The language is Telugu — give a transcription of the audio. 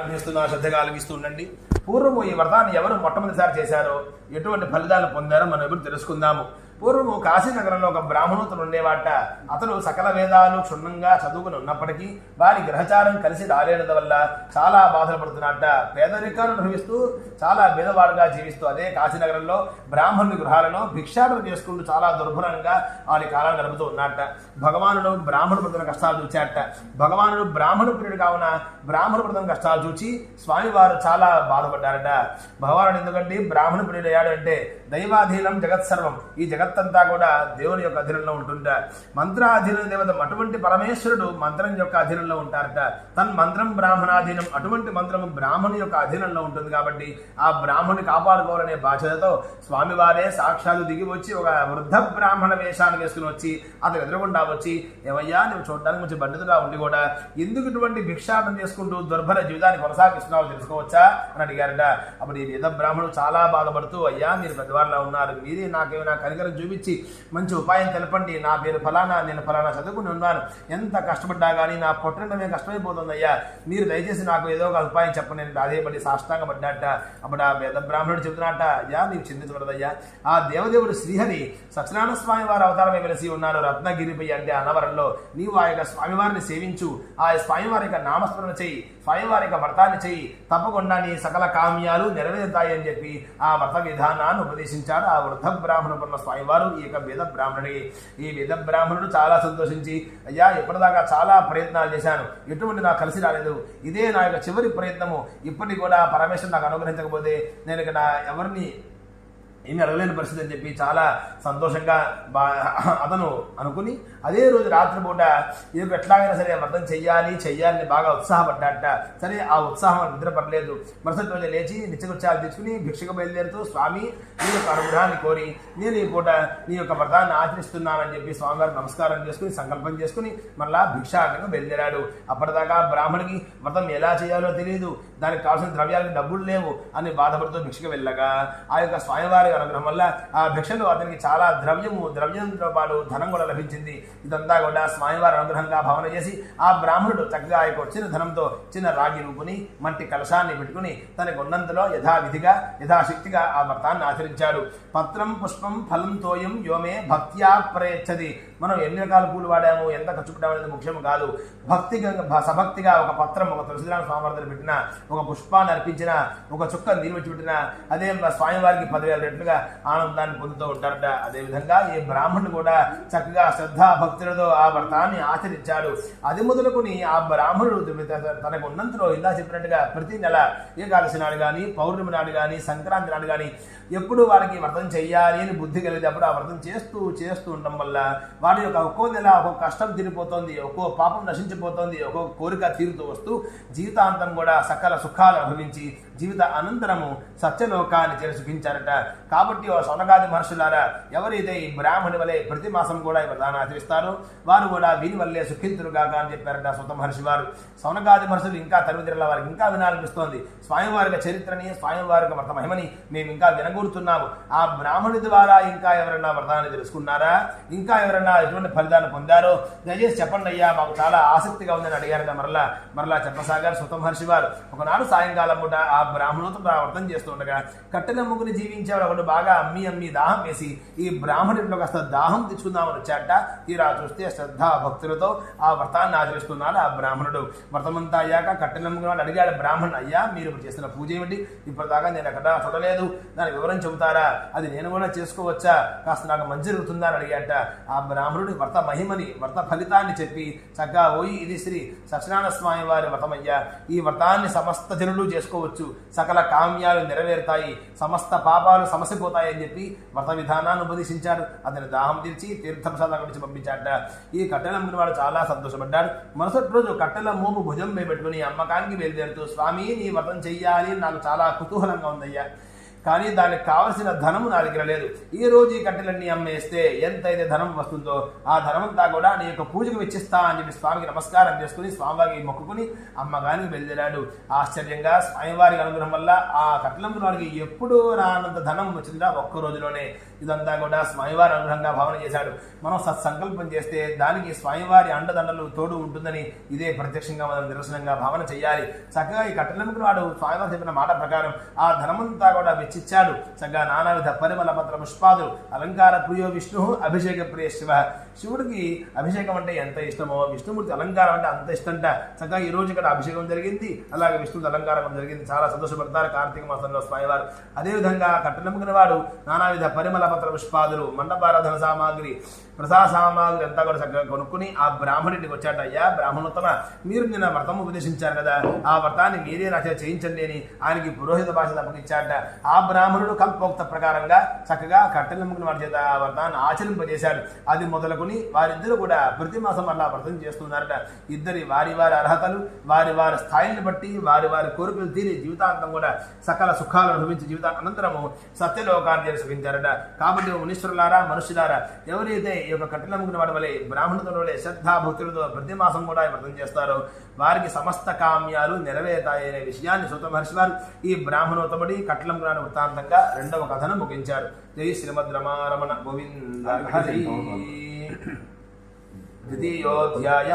ఆనందిస్తున్నా శ్రద్ధగా ఆలగిస్తూ ఉండండి. పూర్వము ఈ వ్రతాన్ని ఎవరు మొట్టమొదటిసారి చేశారో ఎటువంటి ఫలితాలు పొందారో మనం ఎప్పుడు తెలుసుకుందాము. పూర్వము కాశీనగరంలో ఒక బ్రాహ్మణోత్తరు ఉండేవాట. అతను సకల వేదాలు క్షుణ్ణంగా చదువుకుని ఉన్నప్పటికీ వారి గ్రహచారం కలిసి రాలేనందు వల్ల చాలా బాధలు పడుతున్నట్ట పేదరికాన్ని అనుభవిస్తూ చాలా బీదవాడుగా జీవిస్తూ అదే కాశీనగరంలో బ్రాహ్మణుని గృహాలను భిక్షాటన చేసుకుంటూ చాలా దుర్భరంగా వారి కాలం గడుపుతూ ఉన్నట్ట భగవానుడు బ్రాహ్మణు పడుతున్న కష్టాలు చూచాట. భగవానుడు బ్రాహ్మణ ప్రియుడు కావున బ్రాహ్మణ పడుతున్న కష్టాలు చూచి స్వామివారు చాలా బాధపడ్డారట. భగవానుడు ఎందుకంటే బ్రాహ్మణ ప్రియుడు అయ్యాడు అంటే దైవాధీనం జగత్ సర్వం ఈ జగత్తంతా కూడా దేవుని యొక్క అధీనంలో ఉంటుంట. మంత్రాధీన దేవత అటువంటి పరమేశ్వరుడు మంత్రం యొక్క అధీనంలో ఉంటారట. తన్ మంత్రం బ్రాహ్మణాధీనం. అటువంటి మంత్రము బ్రాహ్మణు యొక్క అధీనంలో ఉంటుంది కాబట్టి ఆ బ్రాహ్మణుని కాపాడుకోవాలనే బాధ్యతతో స్వామివారే సాక్షాత్తు దిగి వచ్చి ఒక వృద్ధ బ్రాహ్మణ వేషాన్ని వేసుకుని వచ్చి అతను ఎదురుగుండా వచ్చి ఏమయ్యా నువ్వు చూడడానికి మంచి బండితుగా ఉండి కూడా ఎందుకు ఇటువంటి భిక్షాటం చేసుకుంటూ దుర్భర జీవితాన్ని కొనసాగిస్తున్నావు తెలుసుకోవచ్చా? అని అడిగారట. అప్పుడు ఈ వేద బ్రాహ్మణుడు చాలా బాధపడుతూ అయ్యా మీరు వారిలో ఉన్నారు. మీరే నాకేమైనా కనికరం చూపించి మంచి ఉపాయం తెలపండి. నా పేరు ఫలానా నేను ఫలానా చదువుకుని ఉన్నాను. ఎంత కష్టపడ్డా కానీ నా పొట్టడమే కష్టమైపోతుందయ్యా. మీరు దయచేసి నాకు ఏదో ఒక ఉపాయం చెప్పండి. నేను అదేపడి సాష్టాంగపడ్డాట అప్పుడు ఆ వేద బ్రాహ్మణుడు చెబుతున్నాట అయ్యా నీవు చింతించబడదయ్యా ఆ దేవదేవుడు శ్రీహరి సత్యనారాయణ స్వామి వారి అవతారమే వెలిసి ఉన్నారు రత్నగిరిపై అంటే అనవరంలో నీవు ఆ యొక్క స్వామివారిని సేవించు. ఆ స్వామివారి యొక్క నామస్మరణ చేయి. స్వామివారి యొక్క వ్రతాన్ని చేయి. తప్పకుండా నీ సకల కామ్యాలు నెరవేరుతాయి అని చెప్పి ఆ వ్రత విధానాన్ని ఉపదేశం ఉపదేశించారు ఆ వృద్ధ బ్రాహ్మణుడున్న స్వామివారు ఈ యొక్క వేద బ్రాహ్మణుడి. ఈ వేద బ్రాహ్మణుడు చాలా సంతోషించి అయ్యా ఇప్పటిదాకా చాలా ప్రయత్నాలు చేశాను. ఎటువంటి నాకు కలిసి రాలేదు. ఇదే నా యొక్క చివరి ప్రయత్నము. ఇప్పటికి కూడా పరమేశ్వరుడు నాకు అనుగ్రహించకపోతే నేను ఇక నా ఎవరిని ఏమీ అడగలేని పరిస్థితి అని చెప్పి చాలా సంతోషంగా బా అతను అనుకుని అదే రోజు రాత్రిపూట ఇది ఎట్లాగైనా సరే వ్రతం చెయ్యాలి చెయ్యాలని బాగా ఉత్సాహపడ్డాట సరే ఆ ఉత్సాహం నిద్రపడలేదు మరుసటి రోజు లేచి నిత్యకృత్యాలు తెచ్చుకుని భిక్షకు బయలుదేరుతూ స్వామి నీ యొక్క అనుగ్రహాన్ని కోరి నేను ఈ పూట నీ యొక్క వ్రతాన్ని ఆచరిస్తున్నానని చెప్పి స్వామివారికి నమస్కారం చేసుకుని సంకల్పం చేసుకుని మళ్ళా భిక్షాటంగా బయలుదేరాడు. అప్పటిదాకా బ్రాహ్మణికి వ్రతం ఎలా చేయాలో తెలియదు దానికి కావాల్సిన ద్రవ్యాలకు డబ్బులు లేవు అని బాధపడుతూ భిక్షకు వెళ్ళగా ఆ యొక్క స్వామివారి అనుగ్రహం వల్ల ఆ భిక్షలో అతనికి చాలా ద్రవ్యము ద్రవ్యంతో పాటు ధనం కూడా లభించింది. ఇదంతా కూడా స్వామివారి అనుగ్రహంగా భావన చేసి ఆ బ్రాహ్మణుడు చక్కగా ఆ యొక్క వచ్చిన ధనంతో చిన్న రాగి రూపుని మట్టి కలశాన్ని పెట్టుకుని తనకు ఉన్నంతలో యథావిధిగా యథాశక్తిగా ఆ వ్రతాన్ని ఆచరించాడు. పత్రం పుష్పం ఫలం తోయం యోమే భక్త్యా ప్రయచ్చది మనం ఎన్ని రకాల పూలు వాడాము ఎంత ఖర్చు పెట్టాము అనేది ముఖ్యం కాదు. భక్తిగా సభక్తిగా ఒక పత్రం ఒక తులసిరామ స్వామివారి పెట్టిన ఒక పుష్పాన్ని అర్పించిన ఒక చుక్క నీరు వచ్చి పెట్టిన అదే స్వామివారికి పదివేల రెట్లుగా ఆనందాన్ని పొందుతూ ఉంటారట. అదేవిధంగా ఈ బ్రాహ్మణుడు కూడా చక్కగా శ్రద్ధా భక్తులతో ఆ వ్రతాన్ని ఆచరించాడు. అది మొదలుకొని ఆ బ్రాహ్మణుడు తనకు ఉన్నంతలో ఇందా చెప్పినట్టుగా ప్రతి నెల ఏకాదశి నాడు కానీ పౌర్ణమి నాడు కానీ సంక్రాంతి నాడు కానీ ఎప్పుడు వారికి వ్రతం చేయాలి అని బుద్ధి కలిగేటప్పుడు ఆ వ్రతం చేస్తూ చేస్తూ ఉండడం వల్ల వారి యొక్క ఒక్కో నెల ఒక్కో కష్టం తీరిపోతుంది ఒక్కో పాపం నశించిపోతుంది ఒక్కో కోరిక తీరుతూ వస్తూ జీవితాంతం కూడా సకల సుఖాలు అనుభవించి జీవిత అనంతరము సత్యలోకాన్ని చేరి కాబట్టి ఓ సొనగాది మహర్షులారా ఎవరైతే ఈ బ్రాహ్మణి వలె ప్రతి మాసం కూడా ఈ వ్రతాన్ని ఆచరిస్తారో వారు కూడా వీని వల్లే సుఖింతులుగాక అని చెప్పారట సుత మహర్షి వారు. సొనగాది మహర్షులు ఇంకా తరువుదిరల వారికి ఇంకా వినాలనిపిస్తోంది. స్వామివారి చరిత్రని స్వామివారి వ్రత మహిమని మేము ఇంకా వినగూరుతున్నాము ఆ బ్రాహ్మణి ద్వారా ఇంకా ఎవరైనా వ్రతాన్ని తెలుసుకున్నారా? ఇంకా ఎవరైనా ఎటువంటి ఫలితాన్ని పొందారో? దయచేసి చెప్పండి అయ్యా మాకు చాలా ఆసక్తిగా ఉందని అడిగారట మరలా మరలా చెప్పసాగారు సుత మహర్షి వారు. ఒకనాడు సాయంకాలం పూట ఆ బ్రాహ్మణుతో ప్రవర్తన చేస్తుండగా కట్టెల జీవించేవాడు ఒకడు బాగా అమ్మి అమ్మి దాహం వేసి ఈ బ్రాహ్మణుడిలో కాస్త దాహం తెచ్చుకుందామని వచ్చాట తీరా చూస్తే శ్రద్ధ భక్తులతో ఆ వ్రతాన్ని ఆచరిస్తున్నాడు ఆ బ్రాహ్మణుడు. వ్రతమంతా అయ్యాక కట్టెలమ్ముకుని ముగ్గురు అడిగాడు బ్రాహ్మణుడు అయ్యా మీరు చేస్తున్న పూజ ఏమిటి? ఇప్పటిదాకా నేను ఎక్కడ చూడలేదు. దాని వివరం చెబుతారా? అది నేను కూడా చేసుకోవచ్చా? కాస్త నాకు మంచి జరుగుతుందా? అని అడిగాట ఆ బ్రాహ్మణుడి వ్రత మహిమని వ్రత ఫలితాన్ని చెప్పి చక్కగా ఓయి ఇది శ్రీ సత్యనారాయణ స్వామి వారి వ్రతమయ్యా. ఈ వ్రతాన్ని సమస్త జనులు చేసుకోవచ్చు. సకల కామ్యాలు నెరవేరుతాయి సమస్త పాపాలు సమసిపోతాయి అని చెప్పి వ్రత విధానాన్ని ఉపదేశించారు. అతని దాహం తీర్చి తీర్థప్రసాదం గురించి పంపించాట ఈ కట్టెల వాడు చాలా సంతోషపడ్డాడు. మరుసటి రోజు కట్టెల మోపు భుజం మీద పెట్టుకుని అమ్మకానికి బయలుదేరుతూ స్వామి నీ వ్రతం చెయ్యాలి. అని నాకు చాలా కుతూహలంగా ఉందయ్యా. కానీ దానికి కావలసిన ధనము నా దగ్గర లేదు. ఈ రోజు ఈ కట్టెలన్నీ అమ్మేస్తే ఎంతైతే ధనం వస్తుందో ఆ ధనమంతా కూడా నీ యొక్క పూజకు వెచ్చిస్తా అని చెప్పి స్వామికి నమస్కారం చేసుకుని స్వామివారికి మొక్కుకుని అమ్మగారికి బయలుదేరాడు ఆశ్చర్యంగా స్వామివారి అనుగ్రహం వల్ల ఆ కట్టెలమ్ముకున్న వారికి ఎప్పుడు రానంత ధనం వచ్చిందా ఒక్క రోజులోనే. ఇదంతా కూడా స్వామివారి అనుగ్రహంగా భావన చేశాడు. మనం సత్సంకల్పం చేస్తే దానికి స్వామివారి అండదండలు తోడు ఉంటుందని ఇదే ప్రత్యక్షంగా మనం నిరసనంగా భావన చేయాలి. చక్కగా ఈ కట్టెలమ్ముకున్న వాడు స్వామివారు చెప్పిన మాట ప్రకారం ఆ ధనమంతా కూడా రచించాడు. చక్కగా నానావిధ పరిమళ పత్ర పుష్పాదులు అలంకార ప్రియో విష్ణు అభిషేక ప్రియ శివ. శివుడికి అభిషేకం అంటే ఎంత ఇష్టమో విష్ణుమూర్తి అలంకారం అంటే అంత ఇష్టంట. చక్కగా ఈ రోజు ఇక్కడ అభిషేకం జరిగింది. అలాగే విష్ణువుకి అలంకారం జరిగింది. చాలా సంతోషపడతారు కార్తీక మాసంలో స్వామివారు. అదేవిధంగా కట్టెలమ్ముకున్న వాడు నానావిధ పరిమళ పత్ర పుష్పాదులు మండపారాధన సామాగ్రి ప్రసాద సామాగ్రి అంతా కూడా చక్కగా కొనుక్కుని ఆ బ్రాహ్మణుడికి వచ్చాట. అయ్యా బ్రాహ్మణోత్తమ మీరు నిన్న వ్రతం ఉపదేశించారు కదా. ఆ వ్రతాన్ని మీరే నా చేయించండి అని ఆయనకి పురోహిత భాష అప్పగించాట ఆ బ్రాహ్మణుడు కల్పోక్త ప్రకారంగా చక్కగా కట్టెలమ్ముకున్న వారి చేత ఆ వ్రతాన్ని ఆచరింపజేశాడు. అది మొదలుకొని వారిద్దరూ కూడా ప్రతి మాసం అలా వ్రతం చేస్తున్నారట. ఇద్దరి వారి వారి అర్హతలు వారి వారి స్థాయిని బట్టి వారి వారి కోరికలు తీరి జీవితాంతం కూడా సకల సుఖాలు అనుభవించి జీవిత అనంతరము సత్యలోకాన్ని సుఖించారట కాబట్టి మునీశ్వరులారా మనుషులారా ఎవరైతే ఈ యొక్క కట్టెలమ్ముకున్న వాడి వలె బ్రాహ్మణుల వలె శ్రద్ధాభక్తులతో ప్రతి మాసం కూడా వ్రతం చేస్తారో వారికి సమస్త కామ్యాలు నెరవేరుతాయనే విషయాన్ని సుత మహర్షి వారు ఈ బ్రాహ్మణోత్తముడి కట్టెలమ్ముకున్న వృత్తాంతంగా రెండవ కథను ముగించారు. జై శ్రీమద్ రమారమణ గోవింద హరి. ద్వితీయోధ్యాయ.